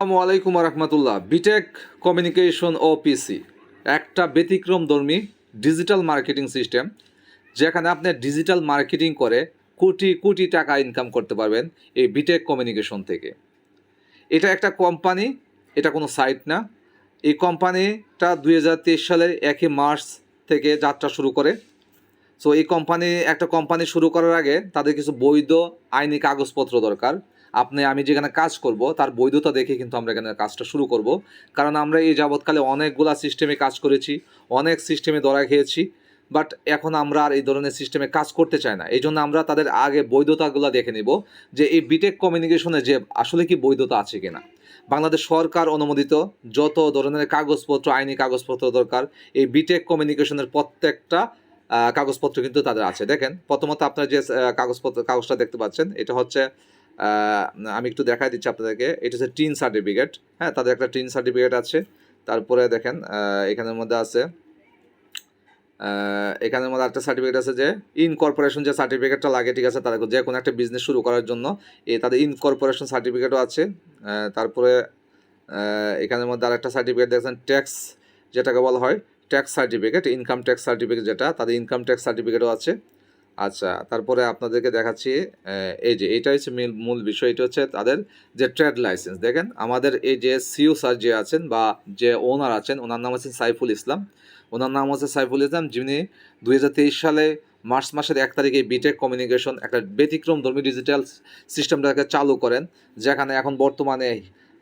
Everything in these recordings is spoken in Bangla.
আসসালামু আলাইকুম রহমতুল্লাহ। বিটেক কমিউনিকেশন ও পিসি একটা ব্যতিক্রম ধর্মী ডিজিটাল মার্কেটিং সিস্টেম যেখানে আপনি ডিজিটাল মার্কেটিং করে কোটি কোটি টাকা ইনকাম করতে পারবেন এই বিটেক কমিউনিকেশন থেকে। এটা একটা কোম্পানি এটা কোনো সাইট না। এই কোম্পানিটা দু হাজার তেইশ সালের একই মার্চ থেকে যাত্রা শুরু করে। সো এই কোম্পানি একটা কোম্পানি শুরু করার আগে তাদের কিছু বৈধ আইনি কাগজপত্র দরকার। আপনি, আমি যেখানে কাজ করব, তার বৈধতা দেখে কিন্তু আমরা এখানে কাজটা শুরু করব। কারণ আমরা এই যাবৎকালে অনেকগুলা সিস্টেমে কাজ করেছি, অনেক সিস্টেমে ধরা খেয়েছি বাট এখন আমরা আর এই ধরনের সিস্টেমে কাজ করতে চাই না। এই জন্য আমরা তাদের আগে বৈধতাগুলো দেখে নিব যে এই বিটেক কমিউনিকেশনে যে আসলে কি বৈধতা আছে কিনা। বাংলাদেশ সরকার অনুমোদিত যত ধরনের কাগজপত্র, আইনি কাগজপত্র দরকার, এই বিটেক কমিউনিকেশনের প্রত্যেকটা কাগজপত্র কিন্তু তাদের আছে। দেখেন, প্রথমত আপনারা যে কাগজপত্র, কাগজটা দেখতে পাচ্ছেন, এটা হচ্ছে আমি একটু দেখাই দিচ্ছি আপনাদেরকে। এটা হচ্ছে টিন সার্টিফিকেট হ্যাঁ তাদের একটা টিন সার্টিফিকেট আছে। তারপরে দেখেন এখানের মধ্যে আছে এখানের মধ্যে একটা সার্টিফিকেট আছে যে ইনকর্পোরেশন যে সার্টিফিকেটটা লাগে, ঠিক আছে, তাদের যে কোনো একটা বিজনেস শুরু করার জন্য এই তাদের ইনকর্পোরেশন সার্টিফিকেটও আছে। তারপরে এখানের মধ্যে আরেকটা সার্টিফিকেট দেখছেন ট্যাক্স যেটাকে বলা হয় tax certificate income tax certificate যেটা, তাদের ইনকাম ট্যাক্স সার্টিফিকেটও আছে। আচ্ছা তারপরে আপনাদেরকে দেখাচ্ছি এই যে, এটা হচ্ছে মূল বিষয়, এটা হচ্ছে তাদের যে ট্রেড লাইসেন্স। দেখেন, আমাদের এই যে সিও স্যার যে আছেন বা যে ওনার আছেন, ওনার নাম হচ্ছেন সাইফুল ইসলাম। ওনার নাম হচ্ছে সাইফুল ইসলাম, যিনি দুই হাজার তেইশ সালে মার্চ মাসের এক তারিখে বিটেক কমিউনিকেশন একটা ব্যতিক্রম ধর্মী ডিজিটাল সিস্টেমটাকে চালু করেন, যেখানে এখন বর্তমানে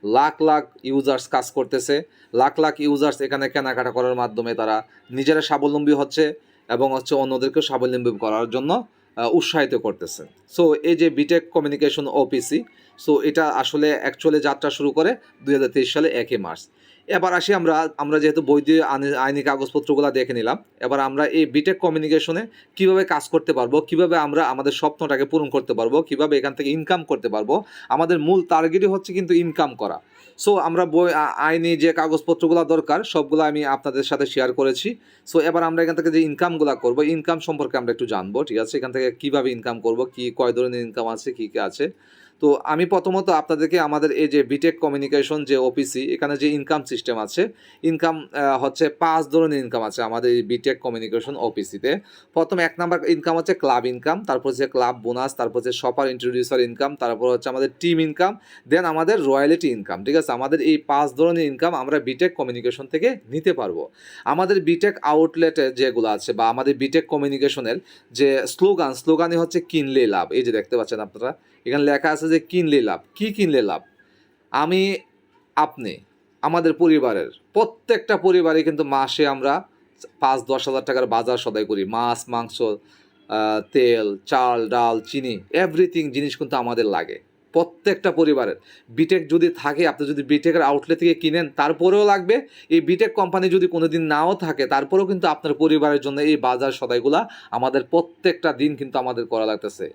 লাখ লাখ ইউজার্স কাজ করতেছে। লাখ লাখ ইউজার্স এখানে কেনাকাটা করার মাধ্যমে তারা নিজেরা স্বাবলম্বী হচ্ছে। এবং হচ্ছে অন্যদেরকে স্বাবলম্বী করার জন্য উৎসাহিত করতেছে। সো এই যে বিটেক কমিউনিকেশন ওপিসি সো এটা আসলে অ্যাকচুয়ালি যাত্রা শুরু করে দুই হাজার তেইশ সালে একই মার্চ। এবার আসি আমরা আমরা যেহেতু বৈধ আইনি- আইনি কাগজপত্রগুলো দেখে নিলাম, এবার আমরা এই বিটেক কমিউনিকেশনে কীভাবে কাজ করতে পারব, কীভাবে আমরা আমাদের স্বপ্নটাকে পূরণ করতে পারব, কীভাবে এখান থেকে ইনকাম করতে পারব, আমাদের মূল টার্গেটই হচ্ছে কিন্তু ইনকাম করা। সো আমরা বই আইনি যে কাগজপত্রগুলো দরকার, সবগুলো আমি আপনাদের সাথে শেয়ার করেছি। সো এবার আমরা এখান থেকে যে ইনকামগুলো করব ইনকাম সম্পর্কে আমরা একটু জানব, ঠিক আছে? এখান থেকে কীভাবে ইনকাম করব, কি, কয় ধরনের ইনকাম আছে, কী কী আছে? তো আমি প্রথমত আপনাদেরকে আমাদের এই যে বিটেক কমিউনিকেশন যে অফিসি এখানে যে ইনকাম সিস্টেম আছে ইনকাম হচ্ছে পাঁচ ধরনের ইনকাম আছে আমাদের এই বিটেক কমিউনিকেশন অফিসিতে প্রথম এক নাম্বার ইনকাম হচ্ছে ক্লাব ইনকাম তারপর হচ্ছে ক্লাব বোনাস তারপর হচ্ছে শপার ইন্ট্রোডিউসার ইনকাম তারপর হচ্ছে আমাদের টিম ইনকাম দেন আমাদের রয়্যালিটি ইনকাম ঠিক আছে? আমাদের এই পাঁচ ধরনের ইনকাম আমরা বিটেক কমিউনিকেশন থেকে নিতে পারব। আমাদের বিটেক আউটলেটে যেগুলো আছে বা আমাদের বিটেক কমিউনিকেশনের যে স্লোগান স্লোগানই হচ্ছে কিনলে লাভ, এই যে দেখতে পাচ্ছেন আপনারা এখানে লেখা আছে যে কিনলে লাভ। কি কিনলে লাভ? আমি, আপনি, আমাদের পরিবারের, প্রত্যেকটা পরিবারে কিন্তু মাসে আমরা পাঁচ দশ হাজার টাকার বাজার সদাই করি। মাছ, মাংস তেল, চাল, ডাল, চিনি এভরিথিং জিনিস কিন্তু আমাদের লাগে। প্রত্যেকটা পরিবারের। বিটেক যদি থাকে, আপনি যদি বিটেকের আউটলেট থেকে কিনেন, তারপরেও লাগবে। এই বিটেক কোম্পানি যদি কোনো দিন নাও থাকে, তারপরেও কিন্তু আপনার পরিবারের জন্য এই বাজার সদাইগুলা আমাদের প্রত্যেকটা দিন কিন্তু আমাদের করা লাগতেছে।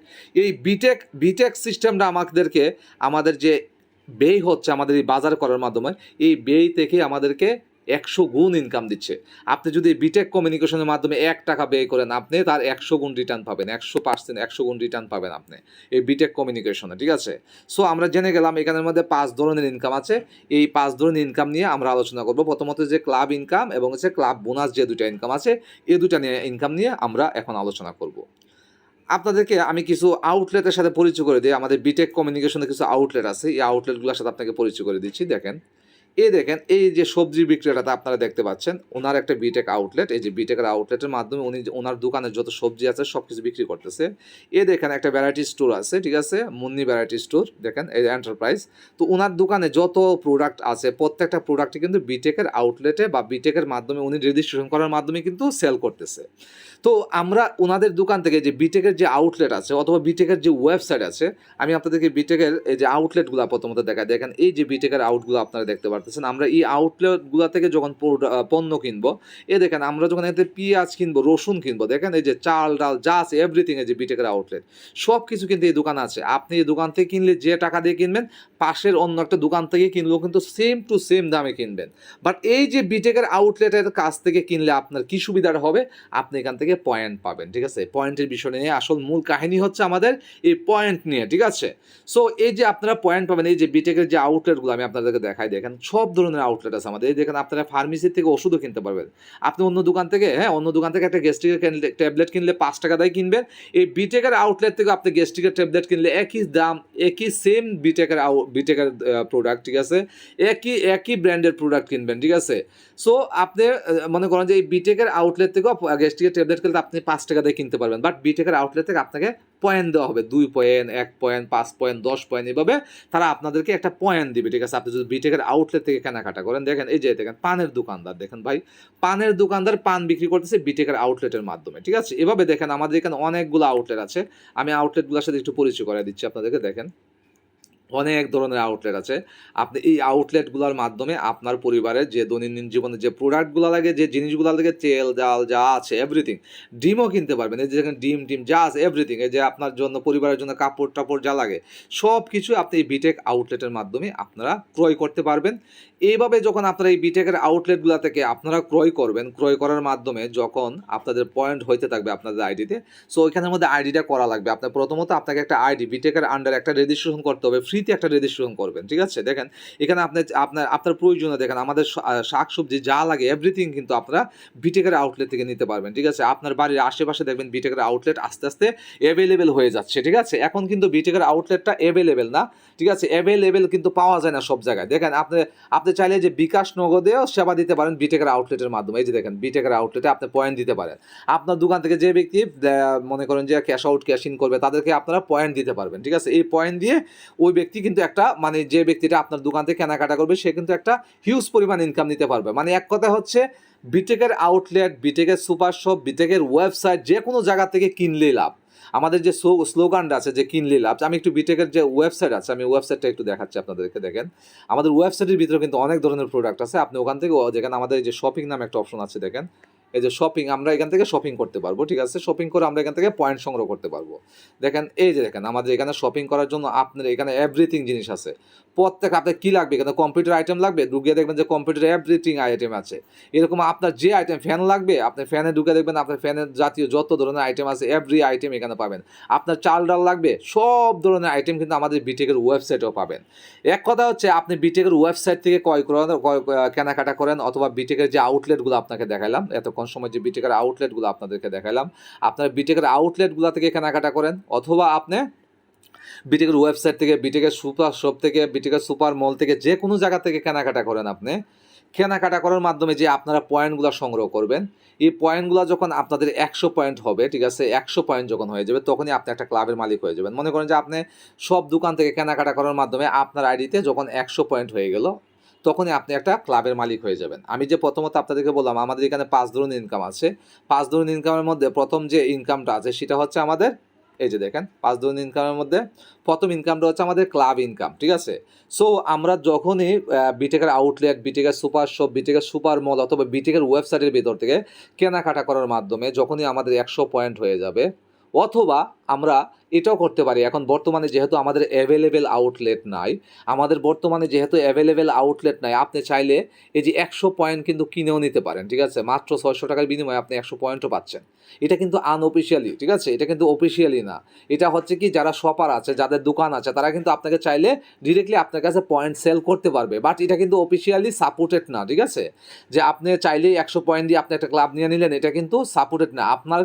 এই বিটেক বিটেক সিস্টেমটা আমাদেরকে, আমাদের যে ব্যয় হচ্ছে, আমাদের এই বাজার করার মাধ্যমে, এই ব্যয় থেকে আমাদেরকে একশো গুণ ইনকাম দিচ্ছে। আপনি যদি বিটেক কমিউনিকেশনের মাধ্যমে এক টাকা ব্যয় করেন আপনি, তার একশো গুণ রিটার্ন পাবেন, একশো পার্সেন্ট একশো গুণ রিটার্ন পাবেন আপনি এই বিটেক কমিউনিকেশনে ঠিক আছে? সো আমরা জেনে গেলাম এখানের মধ্যে পাঁচ ধরনের ইনকাম আছে। এই পাঁচ ধরনের ইনকাম নিয়ে আমরা আলোচনা করব। প্রথমত যে ক্লাব ইনকাম এবং হচ্ছে ক্লাব বোনাস যে দুটো ইনকাম আছে এই দুটা নিয়ে ইনকাম নিয়ে আমরা এখন আলোচনা করব। আপনাদেরকে আমি কিছু আউটলেটের সাথে পরিচয় করে দিই। আমাদের বিটেক কমিউনিকেশনের কিছু আউটলেট আছে। এই আউটলেটগুলোর সাথে আপনাকে পরিচয় করে দিচ্ছি। দেখেন এই দেখেন, এই যে সবজি বিক্রেতাটা আপনারা দেখতে পাচ্ছেন, ওনার একটা বিটেক আউটলেট এই যে বিটেকের আউটলেটের মাধ্যমে উনি ওনার দোকানে যত সবজি আছে সব কিছু বিক্রি করতেছে। এ দেখেন, একটা ভ্যারাইটি স্টোর আছে, ঠিক আছে, মুন্নি ভ্যারাইটি স্টোর দেখেন, এই এন্টারপ্রাইজ তো ওনার দোকানে যত প্রোডাক্ট আছে, প্রত্যেকটা প্রোডাক্টই কিন্তু বিটেকের আউটলেটে বা বিটেকের মাধ্যমে উনি রেজিস্ট্রেশন করার মাধ্যমে কিন্তু সেল করতেছে। তো আমরা ওনাদের দোকান থেকে যে বিটেকের যে আউটলেট আছে অথবা বিটেকের যে ওয়েবসাইট আছে, আমি আপনাদেরকে বিটেকের এই যে আউটলেটগুলো প্রথমত দেখাই। দেখেন, এই যে বিটেকের আউটগুলো আপনারা দেখতে পারতেছেন। পারতেছেন আমরা এই আউটলেটগুলো থেকে যখন পণ্য কিনবো, এ দেখেন আমরা যখন এতে পেঁয়াজ কিনবো, রসুন কিনবো, দেখেন এই যে চাল, ডাল, যা আছে এভরিথিং এই যে বিটেকের আউটলেট সব কিছু কিন্তু এই দোকান আছে। আপনি এই দোকান থেকে কিনলে যে টাকা দিয়ে কিনবেন, পাশের অন্য একটা দোকান থেকে কিনলেও কিন্তু সেম টু সেম দামে কিনবেন। বাট এই যে বিটেকের আউটলেটের কাছ থেকে কিনলে আপনার কি সুবিধাটা হবে? আপনি এখান থেকে পয়েন্ট পাবেন, ঠিক আছে? পয়েন্টের বিষয় নিয়ে আসল মূল কাহিনী হচ্ছে আমাদের এই পয়েন্ট নিয়ে, ঠিক আছে? সো এই যে আপনারা পয়েন্ট পাবেন, এই যে বিটেকের যে আউটলেটগুলো আমি আপনাদেরকে দেখাই, দেখেন, সব ধরনের আউটলেট আছে আমাদের। দেখেন আপনারা ফার্মেসির থেকে ওষুধও কিনতে পারবেন। আপনি অন্য দোকান থেকে হ্যাঁ অন্য দোকান থেকে একটা গ্যাস্ট্রিকের ট্যাবলেট কিনলে পাঁচ টাকা দিয়ে কিনবেন। এই বিটেকের আউটলেট থেকে আপনি গ্যাস্ট্রিকের ট্যাবলেট কিনলে একই দাম, একই সেম বিটেকের বিটেকের প্রোডাক্ট ঠিক আছে? একই একই ব্র্যান্ডের প্রোডাক্ট কিনবেন, ঠিক আছে? সো আপনি মনে করেন যে এই বিটেকের আউটলেট থেকেও গ্যাস্ট্রিকের ট্যাবলেট কিনলে আপনি পাঁচ টাকা দিয়ে কিনতে পারবেন। বাট বিটেকের আউটলেট থেকে আপনাকে পয়েন্ট দেওয়া হবে। দুই পয়েন্ট এক পয়েন্ট পাঁচ পয়েন্ট দশ পয়েন্ট এভাবে তারা আপনাদেরকে একটা পয়েন্ট দিবে, ঠিক আছে? আপনি যদি বিটেকের আউটলেট থেকে কেনাকাটা করেন, দেখেন এই যে দেখেন, পানের দোকানদার, দেখেন ভাই, পানের দোকানদার পান বিক্রি করতেছে বিটেকের আউটলেটের মাধ্যমে, ঠিক আছে? এভাবে দেখেন, আমাদের এখানে অনেকগুলো আউটলেট আছে। আমি আউটলেটগুলোর সাথে একটু পরিচয় করে দিচ্ছি আপনাদেরকে, দেখেন। অনেক ধরনের আউটলেট আছে। আপনি এই আউটলেটগুলোর মাধ্যমে আপনার পরিবারের যে দৈনন্দিন জীবনে যে প্রোডাক্টগুলো লাগে, যে জিনিসগুলো লাগে, তেল, ডাল যা আছে এভরিথিং ডিমও কিনতে পারবেন। এই যেখানে ডিম ডিম যা আছে এভরিথিং এই যে আপনার জন্য, পরিবারের জন্য কাপড় টাপড় যা লাগে সব কিছু আপনি এই বিটেক আউটলেটের মাধ্যমে আপনারা ক্রয় করতে পারবেন। এইভাবে যখন আপনারা এই বিটেকের আউটলেটগুলো থেকে আপনারা ক্রয় করবেন, ক্রয় করার মাধ্যমে যখন আপনাদের পয়েন্ট হইতে থাকবে আপনাদের আইডিতে সো ওইখানের মধ্যে আইডিটা করা লাগবে। আপনার প্রথমত আপনাকে একটা আইডি বিটেকের আন্ডার একটা রেজিস্ট্রেশন করতে হবে ফ্রিতে একটা রেজিস্ট্রেশন করবেন, ঠিক আছে? দেখেন, এখানে আপনি আপনার আপনার প্রয়োজনে দেখেন, আমাদের শাক সবজি যা লাগে এভরিথিং কিন্তু আপনারা বিটেকের আউটলেট থেকে নিতে পারবেন, ঠিক আছে? আপনার বাড়ির আশেপাশে দেখবেন বিটেকের আউটলেট আস্তে আস্তে অ্যাভেলেবেল হয়ে যাচ্ছে, ঠিক আছে? এখন কিন্তু বিটেকের আউটলেটটা অ্যাভেলেবেল না। ঠিক আছে? অ্যাভেলেবেল কিন্তু পাওয়া যায় না সব জায়গায়। দেখেন, আপনি আপনি চাইলে যে বিকাশ নগদেও সেবা দিতে পারেন বিটেকের আউটলেটের মাধ্যমে। এই যে দেখেন বিটেকের আউটলেটে আপনি পয়েন্ট দিতে পারেন। আপনার দোকান থেকে যে ব্যক্তি মনে করেন যে ক্যাশ আউট ক্যাশ ইন করবে, তাদেরকে আপনারা পয়েন্ট দিতে পারবেন, ঠিক আছে? এই পয়েন্ট দিয়ে ওই ব্যক্তি কিন্তু একটা মানে যে ব্যক্তিটা আপনার দোকান থেকে কেনাকাটা করবে, সে কিন্তু একটা হিউজ পরিমাণ ইনকাম নিতে পারবে। মানে এক কথা হচ্ছে বিটেকের আউটলেট বিটেকের সুপার শপ, বিটেকের ওয়েবসাইট যে কোনো জায়গা থেকে কিনলেই লাভ। আমাদের যে স্লোগানটা আছে যে কিনলে লাভ, আমি একটু বিটেকের যে ওয়েবসাইট আছে, আমি ওয়েবসাইটটা একটু দেখাচ্ছি আপনাদেরকে, দেখেন। আমাদের ওয়েবসাইটের ভিতরে কিন্তু অনেক ধরনের প্রোডাক্ট আছে। আপনি ওখান থেকে যেখানে আমাদের যে শপিং নামে একটা অপশন আছে, দেখেন। এই যে শপিং আমরা এখান থেকে শপিং করতে পারব, ঠিক আছে? শপিং করে আমরা এখান থেকে পয়েন্ট সংগ্রহ করতে পারব। দেখেন, এই যে দেখেন, আমাদের এখানে শপিং করার জন্য আপনার এখানে এভরিথিং জিনিস আছে। প্রত্যেক আপনার কী লাগবে? এখানে কম্পিউটার আইটেম লাগবে, ঢুকিয়ে দেখবেন যে কম্পিউটার এভরিথিং আইটেম আছে। এরকম আপনার যে আইটেম ফ্যান লাগবে, আপনি ফ্যানে ঢুকে দেখবেন আপনার ফ্যানের জাতীয় যত ধরনের আইটেম আছে এভরি আইটেম এখানে পাবেন। আপনার চাল ডাল লাগবে, সব ধরনের আইটেম কিন্তু আমাদের বিটেকের ওয়েবসাইটেও পাবেন। এক কথা হচ্ছে, আপনি বিটেকের ওয়েবসাইট থেকে ক্রয় করেন কেনাকাটা করেন, অথবা বিটেকের যে আউটলেটগুলো আপনাকে দেখালাম, এতক্ষণ সময় যে বিটেকের আউটলেটগুলো আপনাদেরকে দেখালাম, আপনারা বিটেকের আউটলেটগুলো থেকে কেনাকাটা করেন, অথবা আপনি বিটেকের ওয়েবসাইট থেকে বিটেকের সুপার শপ থেকে বিটেকের সুপার মল থেকে, যে কোনো জায়গা থেকে কেনাকাটা করেন আপনি। কেনাকাটা করার মাধ্যমে যে আপনারা পয়েন্টগুলো সংগ্রহ করবেন, এই পয়েন্টগুলো যখন আপনাদের একশো পয়েন্ট হবে, ঠিক আছে, একশো পয়েন্ট যখন হয়ে যাবে, তখনই আপনি একটা ক্লাবের মালিক হয়ে যাবেন। মনে করেন যে আপনি সব দোকান থেকে কেনাকাটা করার মাধ্যমে আপনার আইডিতে যখন একশো পয়েন্ট হয়ে গেল, তখনই আপনি একটা ক্লাবের মালিক হয়ে যাবেন। আমি যে প্রথমত আপনাদেরকে বললাম, আমাদের এখানে পাঁচ ধরনের ইনকাম আছে। পাঁচ ধরনের ইনকামের মধ্যে প্রথম যে ইনকামটা আছে, সেটা হচ্ছে আমাদের এই যে দেখেন, পাঁচ ধরনের ইনকামের মধ্যে প্রথম ইনকামটা হচ্ছে আমাদের ক্লাব ইনকাম ঠিক আছে? সো আমরা যখনই বিটেকের আউটলেট বিটেকের সুপার শপ বিটেকের সুপার মল অথবা বিটেকের ওয়েবসাইটের ভিতর থেকে কেনাকাটা করার মাধ্যমে যখনই আমাদের একশো পয়েন্ট হয়ে যাবে, অথবা আমরা এটাও করতে পারি। এখন বর্তমানে যেহেতু আমাদের অ্যাভেলেবেল আউটলেট নাই, আমাদের বর্তমানে যেহেতু অ্যাভেলেবেল আউটলেট নাই, আপনি চাইলে এই যে একশো পয়েন্ট কিন্তু কিনেও নিতে পারেন, ঠিক আছে? মাত্র ছয়শো টাকার বিনিময়ে আপনি একশো পয়েন্টও পাচ্ছেন। এটা কিন্তু আনঅফিসিয়ালি ঠিক আছে? এটা কিন্তু অফিসিয়ালি না। এটা হচ্ছে কি, যারা শপার আছে, যাদের দোকান আছে, তারা কিন্তু আপনাকে চাইলে ডিরেক্টলি আপনার কাছে পয়েন্ট সেল করতে পারবে। বাট এটা কিন্তু অফিসিয়ালি সাপোর্টেড না, ঠিক আছে? যে আপনি চাইলেই একশো পয়েন্ট দিয়ে আপনি একটা ক্লাব নিয়ে নিলেন, এটা কিন্তু সাপোর্টেড না। আপনার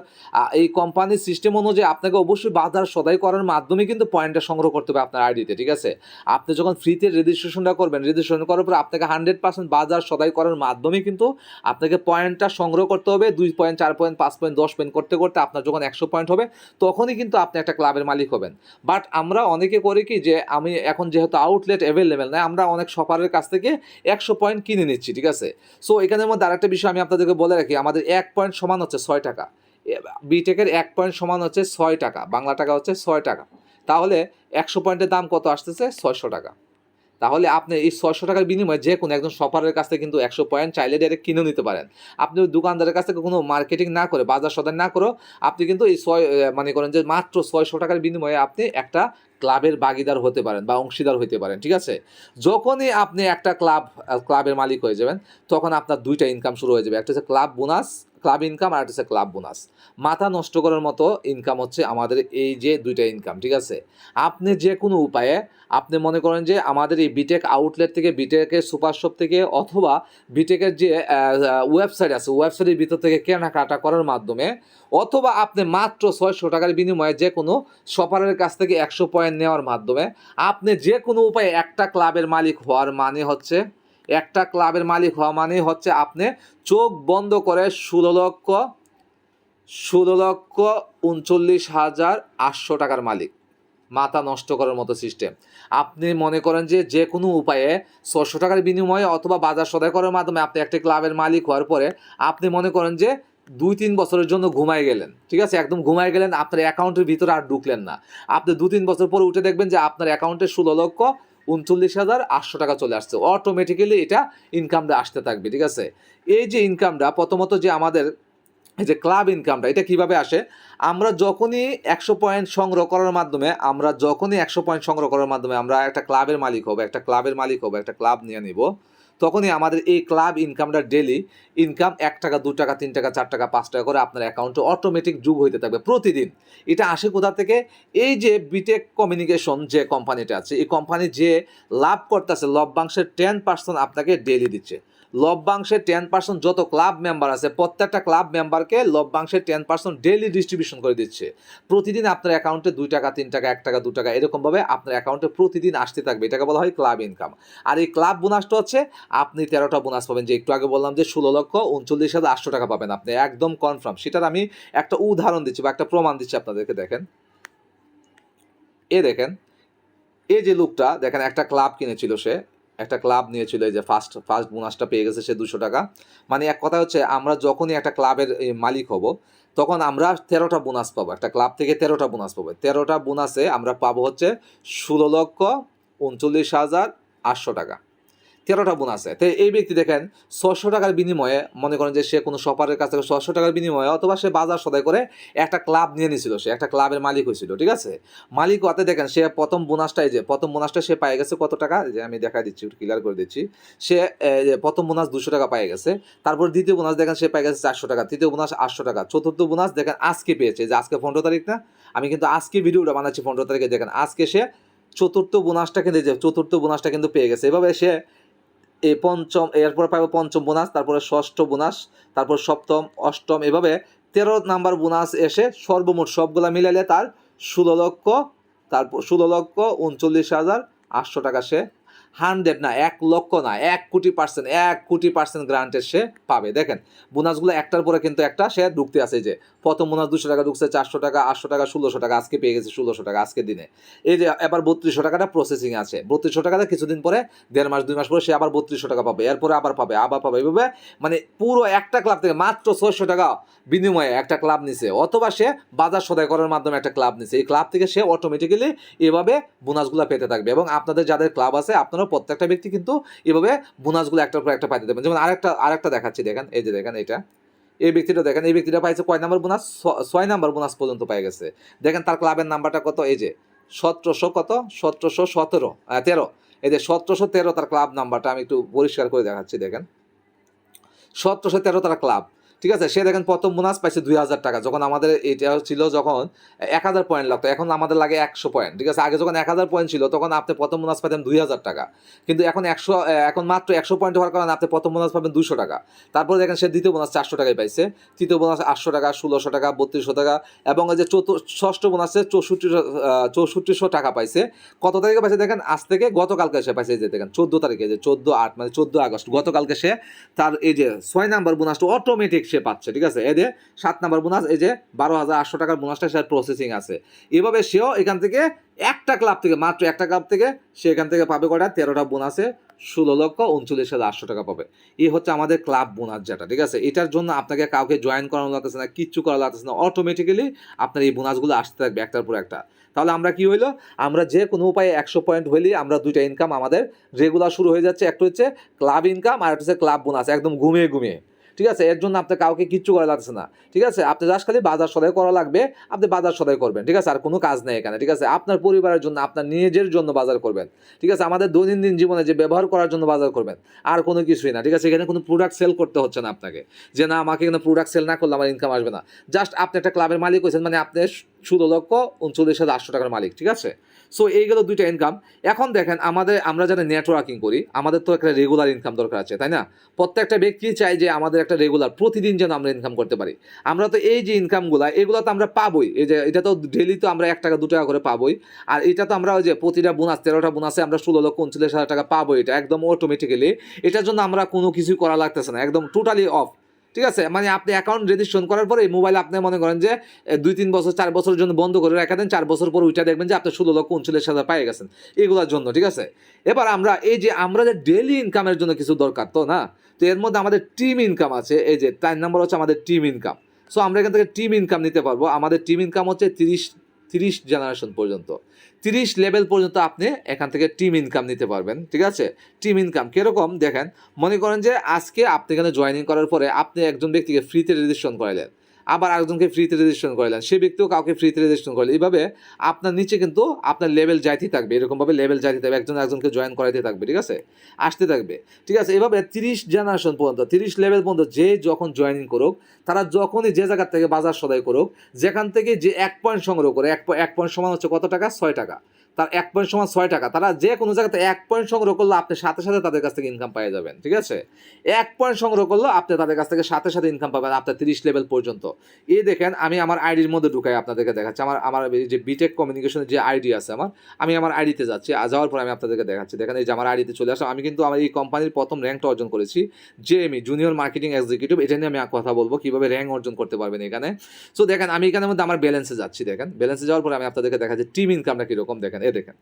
এই কোম্পানির সিস্টেম অনুযায়ী আপনাকে অবশ্যই বাজার সদাই করার মাধ্যমে কিন্তু পয়েন্টটা সংগ্রহ করতে হবে আপনার আইডিতে ঠিক আছে? আপনি যখন ফ্রিতে রেজিস্ট্রেশনটা করবেন রেজিস্ট্রেশন করার পর আপনাকে হান্ড্রেড পার্সেন্ট বাজার সদাই করার মাধ্যমে কিন্তু আপনাকে পয়েন্টটা সংগ্রহ করতে হবে, দুই পয়েন্ট চার পয়েন্ট পাঁচ পয়েন্ট দশ পয়েন্ট করতে করতে আপনার যখন একশো পয়েন্ট হবে, তখনই কিন্তু আপনি একটা ক্লাবের মালিক হবেন। বাট আমরা অনেকে করি কি যে, আমি এখন যেহেতু আউটলেট অ্যাভেলেবেল নাই, আমরা অনেক শপারের কাছ থেকে একশো পয়েন্ট কিনে নিচ্ছি, ঠিক আছে? সো এখানের মধ্যে আরেকটা বিষয় আমি আপনাদেরকে বলে রাখি, আমাদের এক পয়েন্ট সমান হচ্ছে ছয় টাকা। বিটেকের এক পয়েন্ট সমান হচ্ছে ছয় টাকা, বাংলা টাকা হচ্ছে ছয় টাকা। তাহলে একশো পয়েন্টের দাম কত আসতেছে? ছয়শো টাকা। তাহলে আপনি এই ছয়শো টাকার বিনিময়ে যে কোনো একজন শপারের কাছ থেকে কিন্তু একশো পয়েন্ট চাইলে ডাইরেক্ট কিনে নিতে পারেন। আপনি ওই দোকানদারের কাছ থেকে কোনো মার্কেটিং না করে, বাজার সদাই না করেও আপনি কিন্তু এই ছয় মানে করেন যে মাত্র ছয়শো টাকার বিনিময়ে আপনি একটা ক্লাবের ভাগিদার হতে পারেন বা অংশীদার হতে পারেন, ঠিক আছে? যখনই আপনি একটা ক্লাব, ক্লাবের মালিক হয়ে যাবেন, তখন আপনার দুইটা ইনকাম শুরু হয়ে যাবে। একটা হচ্ছে ক্লাব বোনাস ক্লাব ইনকাম আর একটা হচ্ছে ক্লাব বোনাস মাথা নষ্ট করার মতো ইনকাম হচ্ছে আমাদের এই যে দুইটা ইনকাম ঠিক আছে? আপনি যে কোনো উপায়ে আপনি মনে করেন যে আমাদের এই বিটেক আউটলেট থেকে বিটেকের সুপার শপ থেকে অথবা বিটেকের যে ওয়েবসাইট আছে ওয়েবসাইটের ভিতর থেকে কেনাকাটা করার মাধ্যমে অথবা আপনি মাত্র ছয়শো টাকার বিনিময়ে যে কোনো শপারের কাছ থেকে একশো পয়েন্ট নেওয়ার মাধ্যমে আপনি যে কোনো উপায়ে একটা ক্লাবের মালিক হওয়ার মানে হচ্ছে একটা ক্লাবের মালিক হওয়া মানে হচ্ছে আপনি চোখ বন্ধ করে ষোলো লক্ষ ষোলো লক্ষ উনচল্লিশ হাজার আটশো টাকার মালিক। মাথা নষ্ট করার মতো সিস্টেম আপনি মনে করেন যে যে কোনো উপায়ে ছশো টাকার বিনিময়ে অথবা বাজার সদাই করার মাধ্যমে আপনি একটা ক্লাবের মালিক হওয়ার পরে আপনি মনে করেন যে দুই তিন বছরের জন্য ঘুমায় গেলেন। ঠিক আছে? একদম ঘুমায় গেলেন, আপনার অ্যাকাউন্টের ভিতরে আর ঢুকলেন না। আপনি দু তিন বছর পরে উঠে দেখবেন যে আপনার অ্যাকাউন্টে ষোলো লক্ষ উনচল্লিশ হাজার আটশো টাকা চলে আসছে। অটোমেটিক্যালি এটা ইনকামটা আসতে থাকবে, ঠিক আছে? এই যে ইনকামটা প্রথমত যে আমাদের এই যে ক্লাব ইনকামটা এটা কীভাবে আসে? আমরা যখনই একশো পয়েন্ট সংগ্রহ করার মাধ্যমে, আমরা যখনই একশো পয়েন্ট সংগ্রহ করার মাধ্যমে আমরা একটা ক্লাবের মালিক হব, একটা ক্লাবের মালিক হব, একটা ক্লাব নিয়ে নিব তখনই আমাদের এই ক্লাব ইনকামটা ডেলি ইনকাম এক টাকা, দু টাকা, তিন টাকা, চার টাকা, পাঁচ টাকা করে আপনার অ্যাকাউন্টে অটোমেটিক যুগ হইতে থাকবে প্রতিদিন। এটা আসে কোথা থেকে? এই যে বিটেক কমিউনিকেশন যে কোম্পানিটা আছে, এই কোম্পানি যে লাভ করতেছে, লভ্যাংশের টেন পার্সেন্ট আপনাকে ডেলি দিচ্ছে। লভ্যাংশের টেন পার্সেন্ট যত ক্লাব মেম্বার আছে, প্রত্যেকটা ক্লাব মেম্বারকে লভ্যাংশের টেন পার্সেন্ট ডেলি ডিস্ট্রিবিউশন করে দিচ্ছে। প্রতিদিন আপনার অ্যাকাউন্টে দুই টাকা, তিন টাকা, এক টাকা, দু টাকা এরকমভাবে আপনার অ্যাকাউন্টে প্রতিদিন আসতে থাকবে। এটাকে বলা হয় ক্লাব ইনকাম আর এই ক্লাব বোনাসটা হচ্ছে, আপনি তেরোটা বোনাস পাবেন। যে একটু আগে বললাম যে ষোলো লক্ষ উনচল্লিশ হাজার আটশো টাকা পাবেন আপনি। একদম কনফার্ম সেটার আমি একটা উদাহরণ দিচ্ছি বা একটা প্রমাণ দিচ্ছি আপনাদেরকে, দেখেন। এ দেখেন এই যে লোকটা, দেখেন, একটা ক্লাব কিনেছিল সে। একটা ক্লাব নিয়েছিল এই যে ফার্স্ট ফার্স্ট বোনাসটা পেয়ে গেছে সে দুশো টাকা। মানে এক কথা হচ্ছে, আমরা যখনই একটা ক্লাবের মালিক হব, তখন আমরা তেরোটা বোনাস পাবো। একটা ক্লাব থেকে তেরোটা বোনাস পাবো। তেরোটা বোনাসে আমরা পাবো হচ্ছে ষোলো লক্ষ উনচল্লিশ হাজার আটশো টাকা। তেরোটা বোনাসে তো এই ব্যক্তি দেখেন ছশো টাকার বিনিময়ে মনে করেন যে সে কোনো শপারের কাছ থেকে ছশো টাকার বিনিময়ে অথবা সে বাজার সদাই করে একটা ক্লাব নিয়ে নিয়েছিল সে, একটা ক্লাবের মালিক হয়েছিল, ঠিক আছে? মালিক হতে দেখেন, সে প্রথম বোনাসটা এই যে, প্রথম বোনাসটা সে পাই গেছে কত টাকা? যে আমি দেখা দিচ্ছি ক্লিয়ার করে দিচ্ছি। সে প্রথম বোনাস দুশো টাকা পাই গেছে, তারপর দ্বিতীয় বোনাস দেখেন সে পাই গেছে চারশো টাকা, তৃতীয় বোনাস আটশো টাকা, চতুর্থ বোনাস দেখেন আজকে পেয়েছে যে আজকে পনেরো তারিখ না? আমি কিন্তু আজকে ভিডিওটা বানাচ্ছি পনেরো তারিখে, দেখেন আজকে সে চতুর্থ বোনাসটা কিন্তু যে চতুর্থ বোনাসটা কিন্তু পেয়ে গেছে। এভাবে সে এই পঞ্চম এরপর পাবে পঞ্চম বোনাস, তারপরে ষষ্ঠ বোনাস, তারপর সপ্তম, অষ্টম, এভাবে তেরো নাম্বার বোনাস এসে সর্বমোট সবগুলো মিলাইলে তার ষোলো লক্ষ, তারপর ষোলো লক্ষ, উনচল্লিশ হাজার আটশো টাকা সে হান্ড্রেড না, এক লক্ষ না, এক কোটি পার্সেন্ট, এক কোটি পার্সেন্ট গ্রান্টের সে পাবে। দেখেন, বোনাসগুলো একটার পরে কিন্তু একটা সে ঢুকতে আছে যে, প্রথম বোনাস দুশো টাকা ঢুকছে, চারশো টাকা, আটশো টাকা, ষোলোশো টাকা, আজকে পেয়ে গেছে ষোলোশো টাকা আজকে দিনে। এই যে, এবার বত্রিশশো টাকাটা প্রসেসিং আছে। বত্রিশশো টাকাটা কিছুদিন পরে, দেড় মাস, দুই মাস পরে সে আবার বত্রিশশো টাকা পাবে, এরপরে আবার পাবে আবার পাবে। এইভাবে মানে পুরো একটা ক্লাব থেকে মাত্র ছয়শো টাকা বিনিময়ে একটা ক্লাব নিছে, অথবা সে বাজার সদাই করার মাধ্যমে একটা ক্লাব নিছে। এই ক্লাব থেকে সে অটোমেটিক্যালি এভাবে বোনাসগুলো পেতে থাকবে। এবং আপনাদের যাদের ক্লাব আছে, আপনারা প্রত্যেকটা ব্যক্তি কিন্তু এভাবে বোনাসগুলো একটার পর একটা পাইতে দেবেন। যেমন আরেকটা আরেকটা দেখাচ্ছি, দেখেন, এই যে দেখেন এটা। এই ব্যক্তিটা দেখেন, এই ব্যক্তিটা পাইছে কয় নাম্বার বোনাস? ছয় নাম্বার বোনাস পর্যন্ত পাই গেছে। দেখেন, তার ক্লাবের নাম্বারটা কত? এই যে, সতেরোশো কত? সতেরোশো সতেরো তেরো। এই যে, সতেরোশো তেরো তার ক্লাব নাম্বারটা আমি একটু পরিষ্কার করে দেখাচ্ছি, দেখেন। সতেরোশো তেরো তার ক্লাব। ঠিক আছে? সে দেখেন প্রথম বোনাস পাইছে দুই হাজার টাকা। যখন আমাদের এটা ছিল যখন এক হাজার পয়েন্ট লাগতো। এখন আমাদের লাগে একশো পয়েন্ট ঠিক আছে? আগে যখন এক হাজার পয়েন্ট ছিল, তখন আপনি প্রথম বোনাস পাইতেন দুই হাজার টাকা। কিন্তু এখন একশো এখন মাত্র একশো পয়েন্ট হওয়ার কারণে আপনি প্রথম বোনাস পাবেন দুশো টাকা। তারপরে দেখেন সে দ্বিতীয় বোনাস চারশো টাকায় পাইছে। তৃতীয় বোনাস আটশো টাকা, ষোলোশো টাকা, বত্রিশশো টাকা এবং এই যে চতুর্থ ষষ্ঠ বোনাসে চৌষট্টি চৌষট্টিশো টাকা পাইছে। কত তারিখে পাইছে দেখেন? আজ থেকে গতকালকে সে পাইছে যে দেখেন, চোদ্দ তারিখে যে চোদ্দ আট মানে চোদ্দ আগস্ট। গতকালকে সে তার এই যে ছয় নাম্বার বোনাসটা অটোমেটিক সে পাচ্ছে, ঠিক আছে? এদের সাত নাম্বার বোনাস এই যে বারো হাজার আটশো টাকার বোনাসটা সে প্রসেসিং আছে। এভাবে সেও এখান থেকে একটা ক্লাব থেকে, মাত্র একটা ক্লাব থেকে, সে এখান থেকে পাবে কটা তেরোটা বোনাসে ষোলো লক্ষ উনচল্লিশ হাজার আটশো টাকা পাবে। এই হচ্ছে আমাদের ক্লাব বোনাস যেটা, ঠিক আছে? এটার জন্য আপনাকে কাউকে জয়েন করানো লাগতেছে না, কিচ্ছু করা লাগতেছে না। অটোমেটিক্যালি আপনার এই বোনাসগুলো আসতে থাকবে একটার পর একটা। তাহলে আমরা কি হইল? আমরা যে কোনো উপায়ে একশো পয়েন্ট হইলেই আমরা দুইটা ইনকাম আমাদের রেগুলার শুরু হয়ে যাচ্ছে। একটা হচ্ছে ক্লাব ইনকাম আর একটা হচ্ছে ক্লাব বোনাস একদম ঘুমিয়ে ঘুমিয়ে। ঠিক আছে? এর জন্য আপনার কাউকে কিচ্ছু করা লাগছে না। ঠিক আছে? আপনি জাস্ট খালি বাজার সদাই করা লাগবে, আপনি বাজার সদাই করবেন। ঠিক আছে? আর কোনো কাজ নেই এখানে। ঠিক আছে? আপনার পরিবারের জন্য, আপনার নিজের জন্য বাজার করবেন। ঠিক আছে? আমাদের দৈনন্দিন জীবনে যে ব্যবহার করার জন্য বাজার করবেন, আর কোনো কিছুই না। ঠিক আছে? এখানে কোনো প্রোডাক্ট সেল করতে হচ্ছে না আপনাকে। যে না, আমাকে এখানে প্রোডাক্ট সেল না করলে আমার ইনকাম আসবে না। জাস্ট আপনি একটা ক্লাবের মালিক হয়েছেন মানে আপনি ষোলো লক্ষ উনচল্লিশ হাজার আটশো টাকার মালিক। ঠিক আছে? সো এই গেল দুইটা ইনকাম এখন দেখেন আমাদের, আমরা যারা নেটওয়ার্কিং করি, আমাদের তো একটা রেগুলার ইনকাম দরকার আছে, তাই না? প্রত্যেকটা ব্যক্তি চাই যে আমাদের একটা রেগুলার প্রতিদিন যেন আমরা ইনকাম করতে পারি। আমরা তো এই যে ইনকামগুলো এগুলো তো আমরা পাবোই। এই যে, এটা তো ডেলি তো আমরা এক টাকা, দু টাকা করে পাবোই। আর এটা তো আমরা ওই যে প্রতিটা বোনাস তেরোটা বোনাসে আমরা ষোলো লক্ষ উনচল্লিশ হাজার টাকা পাবো এটা, একদম অটোমেটিক্যালি এটার জন্য আমরা কোনো কিছুই করা লাগতেছে না, একদম টোটালি অফ ঠিক আছে? মানে আপনি অ্যাকাউন্ট রেজিস্ট্রেশন করার পরে এই মোবাইল আপনি মনে করেন যে দুই, তিন বছর, চার বছরের জন্য বন্ধ করে রেখে দেন, চার বছর পর ওইটা দেখবেন যে আপনি ষোলো লক্ষ উনচল্লিশ হাজার পেয়ে গেছেন এগুলোর জন্য, ঠিক আছে? এবার আমরা এই যে আমরা যে ডেলি ইনকামের জন্য কিছু দরকার, তো না? তো এর মধ্যে আমাদের টিম ইনকাম আছে, এই যে, তার নাম্বার হচ্ছে আমাদের টিম ইনকাম সো আমরা এখান থেকে টিম ইনকাম নিতে পারব। আমাদের টিম ইনকাম হচ্ছে তিরিশ তিরিশ জেনারেশন পর্যন্ত। তিরিশ লেভেল পর্যন্ত আপনি এখান থেকে টিম ইনকাম নিতে পারবেন, ঠিক আছে? টিম ইনকাম কীরকম? দেখেন, মনে করেন যে আজকে আপনি এখানে জয়েনিং করার পরে আপনি একজন ব্যক্তিকে ফ্রিতে রেজিস্ট্রেশন করাইলেন। আবার আরেকজনকে ফ্রিতে রেজিস্ট্রেশন করাইলেন সে ব্যক্তিও কাউকে ফ্রিতে রেজিস্ট্রেশন করলেন এইভাবে আপনার নিচে কিন্তু আপনার লেভেল যাইতেই থাকবে। এরকমভাবে লেভেল যাইতে থাকবে। একজন একজনকে জয়েন করাইতে থাকবে, ঠিক আছে? আসতে থাকবে। ঠিক আছে? এভাবে তিরিশ জেনারেশন পর্যন্ত, তিরিশ লেভেল পর্যন্ত যে যখন জয়েনিং করুক, তারা যখনই যে জায়গার থেকে বাজার সদাই করুক, যেখান থেকে যে এক পয়েন্ট সংগ্রহ করে, এক পয়েন্ট সমান হচ্ছে কত টাকা? ছয় টাকা। তার এক পয়েন্ট সমান ছয় টাকা। তারা যে কোনো জায়গাতে এক পয়েন্ট সংগ্রহ করলে আপনি সাথে সাথে তাদের কাছ থেকে ইনকাম পেয়ে যাবেন, ঠিক আছে? এক পয়েন্ট সংগ্রহ করলে আপনি তাদের কাছ থেকে সাথে সাথে ইনকাম পাবেন আপনার তিরিশ লেভেল পর্যন্ত। এই দেখেন, আমি আমার আইডির মধ্যে ঢুকাই আপনাদেরকে দেখাচ্ছি। আমার আমার যে বিটেক কমিউনিকেশনের যে আইডি আছে আমার, আমি আমার আইডিতে যাচ্ছি। আর যাওয়ার পর আমি আপনাদেরকে দেখাচ্ছি। দেখেন, এই যে আমার আইডিতে চলে আসলাম। আমি কিন্তু আমার এই কোম্পানির প্রথম র্যাঙ্কটা অর্জন করেছি। যে আমি জুনিয়র মার্কেটিং এক্সিকিউটিভ এটা নিয়ে আমি কথা বলব, কীভাবে র্যাঙ্ক অর্জন করতে পারবেন এখানে। সো দেখেন, আমি এখানের মধ্যে আমার ব্যালেন্সে যাচ্ছি, দেখেন। ব্যালেন্সে যাওয়ার পরে আমি আপনাদেরকে দেখাচ্ছি টিম ইনকামটা কীরকম, দেখেন এ দেখেন।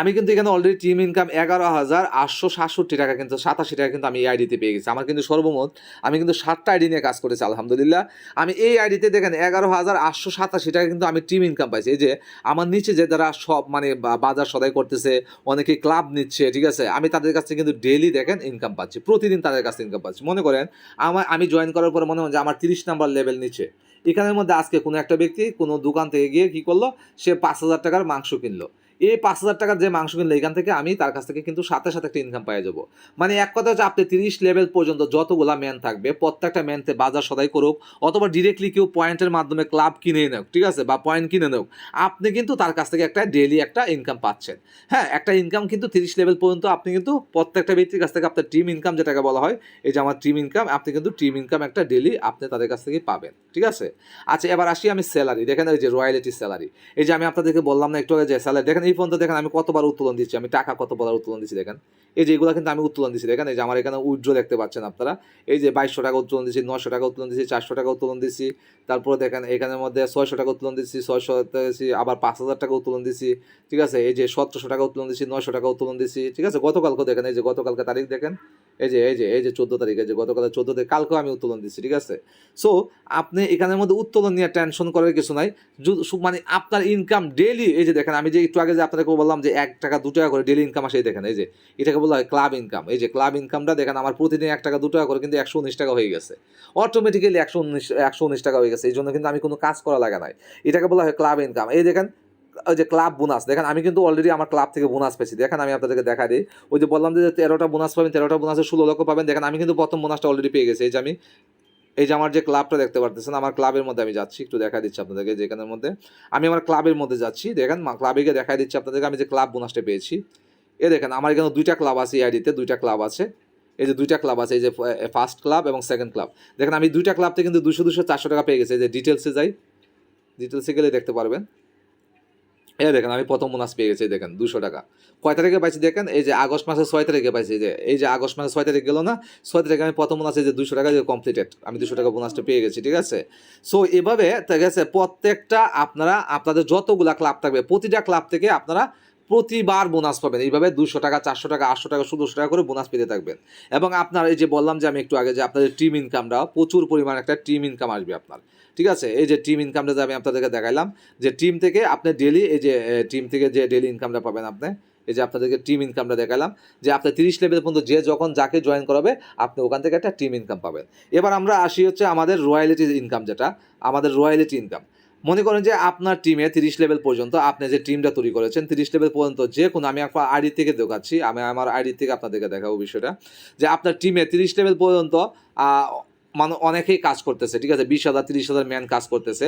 আমি কিন্তু এখানে অলরেডি টিম ইনকাম এগারো হাজার আটশো সাতষট্টি টাকা কিন্তু, সাতাশি টাকা কিন্তু আমি এই আইডিতে পেয়ে গেছি। আমার কিন্তু সর্বমোট, আমি কিন্তু সাতটা আইডি নিয়ে কাজ করেছি, আলহামদুলিল্লাহ। আমি এই আইডিতে দেখেন, এগারো হাজার আটশো সাতাশি টাকা কিন্তু আমি টিম ইনকাম পাইছি। এই যে, আমার নিচে যে তারা সব মানে বাজার সদাই করতেছে, অনেকে ক্লাব নিচ্ছে, ঠিক আছে? আমি তাদের কাছ থেকে কিন্তু ডেলি দেখেন ইনকাম পাচ্ছি। প্রতিদিন তাদের কাছ থেকে ইনকাম পাচ্ছি। মনে করেন, আমার, আমি জয়েন করার পরে মনে হয় যে আমার তিরিশ নাম্বার লেভেল নিচে। এখানের মধ্যে আজকে কোনো একটা ব্যক্তি কোনো দোকান থেকে গিয়ে কী করল? সে পাঁচ হাজার টাকার মাংস কিনলো। এই পাঁচ হাজার টাকার যে মাংস কিনলে এখান থেকে আমি তার কাছ থেকে কিন্তু সাথে সাথে একটা ইনকাম পেয়ে যাব। মানে এক কথা হচ্ছে, আপনি তিরিশ লেভেল পর্যন্ত যতগুলা ম্যান থাকবে, প্রত্যেকটা ম্যানতে বাজার সদাই করুক, অথবা ডিরেক্টলি কেউ পয়েন্টের মাধ্যমে ক্লাব কিনে নেওক ঠিক আছে, বা পয়েন্ট কিনে নেওক আপনি কিন্তু তার কাছ থেকে একটা ডেলি একটা ইনকাম পাচ্ছেন। হ্যাঁ একটা ইনকাম কিন্তু তিরিশ লেভেল পর্যন্ত আপনি কিন্তু প্রত্যেকটা ব্যক্তির কাছ থেকে আপনার টিম ইনকাম যেটাকে বলা হয়, এই যে আমার টিম ইনকাম আপনি কিন্তু টিম ইনকাম একটা ডেলি আপনি তাদের কাছ থেকে পাবেন, ঠিক আছে? আচ্ছা এবার আসি আমি স্যালারি দেখেন এই যে রয়্যালিটি স্যালারি এই যে আমি আপনাদেরকে বললাম না একটু আগে যে স্যালারি দেখেন এই পর্যন্ত দেখেন আমি কতবার উত্তোলন দিচ্ছি আমি টাকা কতবার উত্তোলন দিচ্ছি দেখেন। এই যে এগুলো কিন্তু আমি উত্তোলন দিচ্ছি দেখেন এই যে আমার এখানে উজ্জ্ব দেখতে পাচ্ছেন আপনারা। এই যে বাইশশো টাকা উত্তোলন দিচ্ছি নশো টাকা উত্তোলন দিচ্ছি চারশো টাকা উত্তোলন দিচ্ছি তারপরে দেখেন এখানের মধ্যে ছয়শো টাকা উত্তোলন দিচ্ছি ছয়শো দিচ্ছি আবার পাঁচ হাজার টাকা উত্তোলন দিচ্ছি ঠিক আছে? এই যে সতেরোশো টাকা উত্তোলন দিচ্ছি নশো টাকা উত্তোলন দিচ্ছি ঠিক আছে? গতকালকে দেখেন, এই যে গতকালকে তারিখ দেখেন, এই যে এই যে এই যে চোদ্দ তারিখ, এই যে গতকালের চোদ্দ তারিখ, কালকেও আমি উত্তোলন দিচ্ছি ঠিক আছে? সো আপনি এখানের মধ্যে উত্তোলন নিয়ে টেনশন করার কিছু নাই। মানে আপনার ইনকাম ডেলি এই যে দেখেন, আমি যে একটু আগে যে আপনাকে বললাম যে এক টাকা, দু টাকা করে ডেলি ইনকাম আসে দেখেন, এই যে এটাকে বলা হয় ক্লাব ইনকাম এই যে ক্লাব ইনকামটা দেখেন, আমার প্রতিদিন এক টাকা, দু টাকা করে কিন্তু একশো উনিশ টাকা হয়ে গেছে। অটোমেটিক্যালি একশো উনিশ একশো উনিশ টাকা হয়ে গেছে। এই জন্য কিন্তু আমি কোনো কাজ করা লাগে নাই। এটাকে বলা হয় ক্লাব ইনকাম এই দেখেন, ওই যে ক্লাব বোনাস দেখেন, আমি কিন্তু অলরেডি আমার ক্লাব থেকে বোনাস পেয়েছি। দেখেন, আমি আপনাদেরকে দেখা দিই। ওই যে বললাম যে তেরোটা বোনাস পাবেন, তেরোটা বোনাসে ষোলো লক্ষ পাবেন। দেখেন, আমি কিন্তু প্রথম বোনাসটা অলরেডি পেয়ে গেছি। এই যে আমি, এই যে আমার যে ক্লাবটা দেখতে পারতেছেন, আমার ক্লাবের মধ্যে আমি যাচ্ছি। একটু দেখা দিচ্ছি আপনাদেরকে যেখানের মধ্যে। আমি আমার ক্লাবের মধ্যে যাচ্ছি। দেখেন ক্লাবে গিয়ে দেখা দিচ্ছি আপনাদেরকে। আমি যে ক্লাব বোনাসটা পেয়েছি এ দেখেন, আমার এখানে দুইটা ক্লাব আছে এই আইডিতে, দুইটা ক্লাব আছে। এই যে দুইটা ক্লাব আছে, এই যে ফার্স্ট ক্লাব এবং সেকেন্ড ক্লাব দেখেন, আমি দুইটা ক্লাব থেকে কিন্তু দুশো দুশো চারশো টাকা পেয়ে গেছি। এই যে ডিটেলসে যাই ডিটেলসে গেলে দেখতে পারবেন। এই দেখেন, আমি প্রথম বোনাস পেয়ে গেছি দেখেন দুশো টাকা। কয় তারিখে পাইছি দেখেন? এই যে আগস্ট মাসের ছয় তারিখে পাইছি যে, এই যে আগস্ট মাসের ছয় তারিখ গেলো না, ছয় তারিখে আমি প্রথম বোনাস এই যে দুশো টাকা যে কমপ্লিটেড আমি দুশো টাকা বোনাসটা পেয়ে গেছি, ঠিক আছে? সো এভাবে, ঠিক আছে, প্রত্যেকটা আপনারা, আপনাদের যতগুলা ক্লাব থাকবে, প্রতিটা ক্লাব থেকে আপনারা প্রতিবার বোনাস পাবেন। এইভাবে দুশো টাকা, চারশো টাকা, আটশো টাকা, ষোলোশো টাকা করে বোনাস পেতে থাকবেন। এবং আপনার এই যে বললাম যে আমি একটু আগে যে আপনাদের টিম ইনকামটা প্রচুর পরিমাণ একটা টিম ইনকাম আসবে আপনার। ঠিক আছে? এই যে টিম ইনকামটা যে আমি আপনাদেরকে দেখাইলাম, যে টিম থেকে আপনি ডেলি এই যে টিম থেকে যে ডেলি ইনকামটা পাবেন আপনি, এই যে আপনাদেরকে টিম ইনকামটা দেখালাম যে আপনি তিরিশ লেভেল পর্যন্ত যে যখন যাকে জয়েন করাবে, আপনি ওখান থেকে একটা টিম ইনকাম পাবেন। এবার আমরা আসি হচ্ছে আমাদের রয়্যালিটি ইনকাম যেটা, আমাদের রয়্যালিটি ইনকাম মনে করেন যে আপনার টিমে তিরিশ লেভেল পর্যন্ত আপনি যে টিমটা তৈরি করেছেন, তিরিশ লেভেল পর্যন্ত যে কোনো, আমি আপনার আইডি থেকে দেখাচ্ছি, আমি আমার আইডি থেকে আপনাদেরকে দেখাবো বিষয়টা, যে আপনার টিমে তিরিশ লেভেল পর্যন্ত মানে অনেকেই কাজ করতেছে, ঠিক আছে? বিশ হাজার, তিরিশ হাজার ম্যান কাজ করতেছে।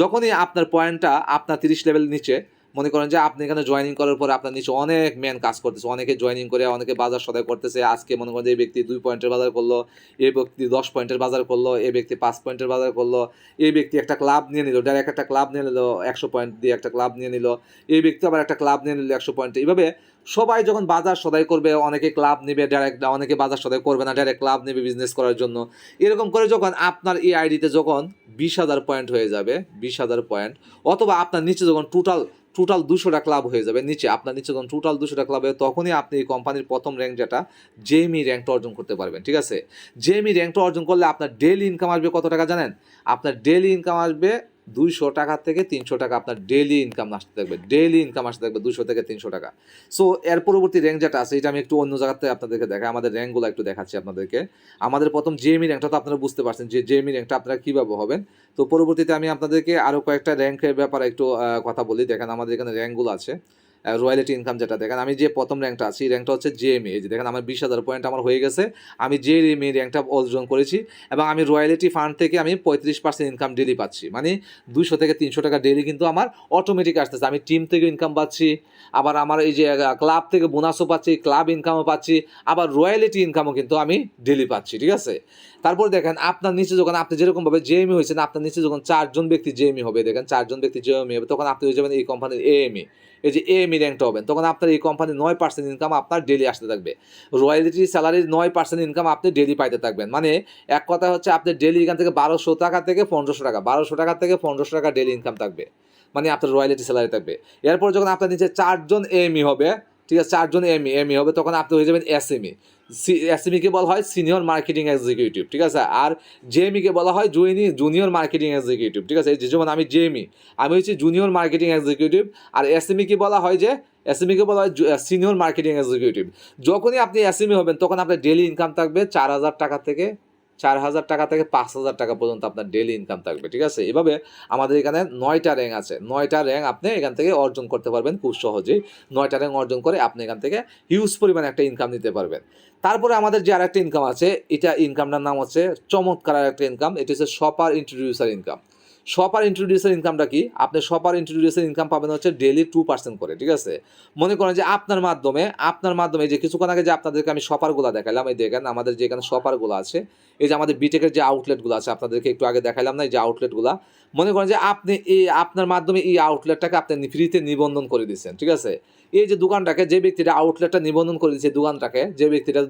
যখনই আপনার পয়েন্টটা আপনার তিরিশ লেভেল নিচে মনে করেন যে আপনি এখানে জয়েনিং করার পরে আপনার নিচে অনেক ম্যান কাজ করতেছে। অনেকে জয়েনিং করে, অনেকে বাজার সদায় করতেছে। আজকে মনে করেন যে এই ব্যক্তি দুই পয়েন্টের বাজার করল, এই ব্যক্তি দশ পয়েন্টের বাজার করল, এই ব্যক্তি পাঁচ পয়েন্টের বাজার করল, এই ব্যক্তি একটা ক্লাব নিয়ে নিল ডাইরেক্ট একটা ক্লাব নিয়ে নিল, একশো পয়েন্ট দিয়ে একটা ক্লাব নিয়ে নিল, এই ব্যক্তি আবার একটা ক্লাব নিয়ে নিল, একশো পয়েন্ট এইভাবে সবাই যখন বাজার সদাই করবে, অনেকে ক্লাব নেবে ডাইরেক্ট অনেকে বাজার সদাই করবে না ডাইরেক্ট ক্লাব নেবে বিজনেস করার জন্য। এরকম করে যখন আপনার এই আইডিতে যখন বিশ হাজার পয়েন্ট হয়ে যাবে, বিশ হাজার পয়েন্ট অথবা আপনার নিচে যখন টোটাল টোটাল দুশোটা ক্লাব হয়ে যাবে নিচে, আপনার নিচে যখন টোটাল দুশোটা ক্লাব হবে, তখনই আপনি এই কোম্পানির প্রথম র্যাঙ্ক যেটা জেমি র্যাঙ্কটা অর্জন করতে পারবেন, ঠিক আছে? জেমি র্যাঙ্কটা অর্জন করলে আপনার ডেলি ইনকাম আসবে কত টাকা জানেন? আপনার ডেলি ইনকাম আসবে দুইশো টাকা থেকে তিনশো টাকা, আপনার ডেলি ইনকাম আসতে থাকবে ডেলি ইনকাম আসতে থাকবে দুশো থেকে তিনশো টাকা। সো এর পরবর্তী র্যাঙ্ক যেটা আছে, এটা আমি একটু অন্য জায়গাতে আপনাদেরকে দেখাই, আমাদের র্যাঙ্কগুলো একটু দেখাচ্ছি আপনাদেরকে। আমাদের প্রথম জেমি র্যাঙ্কটা তো আপনারা বুঝতে পারছেন যে জেএমই র্যাঙ্কটা আপনারা কীভাবে হবেন তো পরবর্তীতে আমি আপনাদেরকে আরও কয়েকটা র্যাঙ্কের ব্যাপারে একটু কথা বলি। দেখেন, আমাদের এখানে র্যাঙ্কগুলো আছে। রয়্যালিটি ইনকাম যেটা, দেখেন আমি যে প্রথম র্যাঙ্কটা আছি র্যাঙ্কটা হচ্ছে জেএমই এই যে দেখেন আমার বিশ হাজার পয়েন্ট আমার হয়ে গেছে, আমি জেএমই র্যাঙ্কটা অর্জন করেছি, এবং আমি রয়্যালিটি ফান্ড থেকে আমি পঁয়ত্রিশ পার্সেন্ট ইনকাম ডেলি পাচ্ছি মানে দুশো থেকে তিনশো টাকা ডেলি কিন্তু আমার অটোমেটিক আসতেছে, আমি টিম থেকে ইনকাম পাচ্ছি, আবার আমার এই যে ক্লাব থেকে বোনাসও পাচ্ছি ক্লাব ইনকামও পাচ্ছি, আবার রয়্যালিটি ইনকামও কিন্তু আমি ডেলি পাচ্ছি, ঠিক আছে? তারপর দেখেন আপনার নিচে যখন আপনি যেরকমভাবে জেএমই হয়েছেন, আপনার নিচে যখন চারজন ব্যক্তি জেএমই হবে, দেখেন চারজন ব্যক্তি জেএমই হবে, তখন আপনি হয়ে যাবেন এই কোম্পানির এএমই এই যে এএমই র্যাঙ্কটা হবেন তখন আপনার এই কোম্পানির নয় পার্সেন্ট ইনকাম আপনার ডেলি আসতে থাকবে। রয়্যালিটি স্যালারির নয় পার্সেন্ট ইনকাম আপনি ডেলি পাইতে থাকবেন। মানে এক কথা হচ্ছে আপনি ডেলি এখান থেকে বারোশো টাকা থেকে পনেরোশো টাকা, বারোশো টাকা থেকে পনেরোশো টাকা ডেলি ইনকাম থাকবে। মানে আপনার রয়্যালিটি স্যালারি থাকবে। এরপর যখন আপনার নিচে চারজন এমই হবে, ঠিক আছে? চারজন এমই এমই হবে, তখন আপনি হয়ে যাবেন এস এসএমই এসএমইকে বলা হয় সিনিয়র মার্কেটিং এক্সিকিউটিভ, ঠিক আছে? আর জেএমিকে বলা হয় জুইনি জুনিয়র মার্কেটিং এক্সিকিউটিভ, ঠিক আছে? যেমন আমি জেএমি আমি হচ্ছি জুনিয়র মার্কেটিং এক্সিকিউটিভ, আর এসএমিকে বলা হয় যে এসএমিকে বলা হয় সিনিয়র মার্কেটিং এক্সিকিউটিভ। যখনই আপনি এসএমি হবেন, তখন আপনার ডেলি ইনকাম থাকবে চার হাজার টাকা থেকে চার হাজার টাকা থেকে পাঁচ হাজার টাকা পর্যন্ত আপনার ডেলি ইনকাম থাকবে, ঠিক আছে? এভাবে আমাদের এখানে নয়টা র্যাঙ্ক আছে। নয়টা র্যাঙ্ক আপনি এখান থেকে অর্জন করতে পারবেন খুব সহজেই। নয়টা র্যাঙ্ক অর্জন করে আপনি এখান থেকে হিউজ পরিমাণে একটা ইনকাম নিতে পারবেন। তারপরে আমাদের যে আরেকটা ইনকাম আছে, এটা ইনকামটার নাম হচ্ছে চমৎকার একটা ইনকাম এটি হচ্ছে shopper introducer income shopper introducer ইনকামটা কি? আপনি সপার ইন্ট্রোডিউসার ইনকাম পাবেন হচ্ছে ডেলি টু পার্সেন্ট করে, ঠিক আছে? মনে করেন যে আপনার মাধ্যমে আপনার মাধ্যমে যে কিছুক্ষণ আগে যে আপনাদেরকে আমি সপারগুলো দেখালাম এই দেখেন আমাদের যে এখানে সপারগুলো আছে, এই যে আমাদের বিটেকের যে আউটলেটগুলো আছে, আপনাদেরকে একটু আগে দেখালাম না এই যে আউটলেটগুলো মনে করেন যে আপনি এই আপনার মাধ্যমে এই আউটলেটটাকে আপনি ফ্রিতে নিবন্ধন করে দিচ্ছেন, ঠিক আছে? এই যে দোকানটাকে যে ব্যক্তিটা আউটলেটটা নিবন্ধন করে দিচ্ছে দোকানটাকে যে ব্যক্তিটা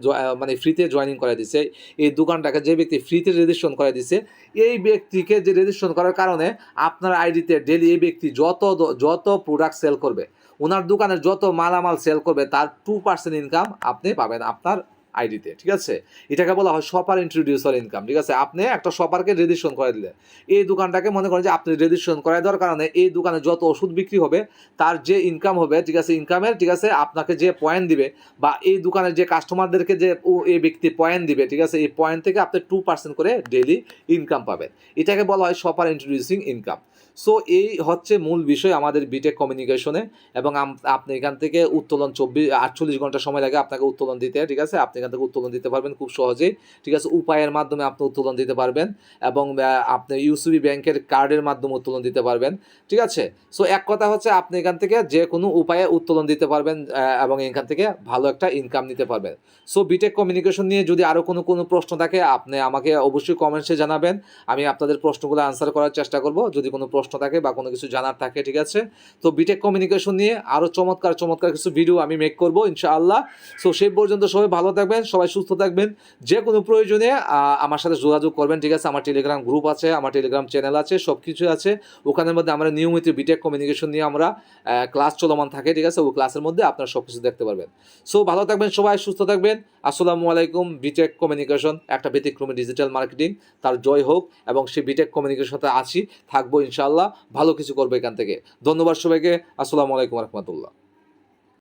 মানে ফ্রিতে জয়নিং করে দিচ্ছে এই দোকানটাকে যে ব্যক্তি ফ্রিতে রেজিস্ট্রেশন করে দিচ্ছে এই ব্যক্তিকে যে রেজিস্ট্রেশন করার কারণে আপনার আইডিতে ডেলি এই ব্যক্তি যত যত প্রোডাক্ট সেল করবে, ওনার দোকানের যত মালামাল সেল করবে, তার টু পার্সেন্ট ইনকাম আপনি পাবেন। আপনার আইডিতে ঠিক আছে? এটাকে বলা হয় শপার ইন্ট্রোডিউসার ইনকাম ঠিক আছে? আপনি একটা শপারকে রেজিস্ট্রেশন করে দিলেন। এই দোকানটাকে মনে করেন যে আপনি রেজিস্ট্রেশন করাই দেওয়ার কারণে এই দোকানে যত ওষুধ বিক্রি হবে, তার যে ইনকাম হবে, ঠিক আছে ইনকামের ঠিক আছে, আপনাকে যে পয়েন্ট দিবে বা এই দোকানের যে কাস্টমারদেরকে যে ও, এই ব্যক্তি পয়েন্ট দিবে, ঠিক আছে, এই পয়েন্ট থেকে আপনি টু পার্সেন্ট করে ডেলি ইনকাম পাবেন। এটাকে বলা হয় শপার ইন্ট্রোডিউসিং ইনকাম সো এই হচ্ছে মূল বিষয় আমাদের বিটেক কমিউনিকেশনে এবং আপনি এখান থেকে উত্তোলন চব্বিশ, আটচল্লিশ ঘণ্টা সময় লাগে আপনাকে উত্তোলন দিতে, ঠিক আছে? আপনি এখান থেকে উত্তোলন দিতে পারবেন খুব সহজেই, ঠিক আছে? উপায়ের মাধ্যমে আপনি উত্তোলন দিতে পারবেন এবং আপনি ইউসিবি ব্যাংকের কার্ডের মাধ্যমে উত্তোলন দিতে পারবেন, ঠিক আছে? সো এক কথা হচ্ছে আপনি এখান থেকে যে কোনো উপায়ে উত্তোলন দিতে পারবেন এবং এখান থেকে ভালো একটা ইনকাম নিতে পারবেন। সো বিটেক কমিউনিকেশন নিয়ে যদি আরও কোনো কোনো প্রশ্ন থাকে, আপনি আমাকে অবশ্যই কমেন্টসে জানাবেন, আমি আপনাদের প্রশ্নগুলো আনসার করার চেষ্টা করব। যদি কোনো প্রশ্ন প্রশ্ন থাকে বা কোনো কিছু জানার থাকে, ঠিক আছে? তো বিটেক কমিউনিকেশন নিয়ে আরও চমৎকার চমৎকার কিছু ভিডিও আমি মেক করব, ইনশাআল্লাহ। সো সেই পর্যন্ত সবাই ভালো থাকবেন, সবাই সুস্থ থাকবেন। যে কোনো প্রয়োজনে আমার সাথে যোগাযোগ করবেন, ঠিক আছে? আমার টেলিগ্রাম গ্রুপ আছে, আমার টেলিগ্রাম চ্যানেল আছে সব কিছু আছে। ওখানের মধ্যে আমরা নিয়মিত বিটেক কমিউনিকেশন নিয়ে আমরা ক্লাস চলমান থাকে, ঠিক আছে? ওই ক্লাসের মধ্যে আপনারা সব কিছু দেখতে পারবেন। সো ভালো থাকবেন সবাই, সুস্থ থাকবেন। আসসালামু আলাইকুম বিটেক কমিউনিকেশন একটা ব্যতিক্রমী ডিজিটাল মার্কেটিং তার জয় হোক এবং সেই বিটেক কমিউনিকেশন সাথে আছি, থাকব ইনশাআল্লাহ ভালো কিছু করবে এখান থেকে। ধন্যবাদ সবাইকে। আসসালামু আলাইকুম রহমতুল্লাহ।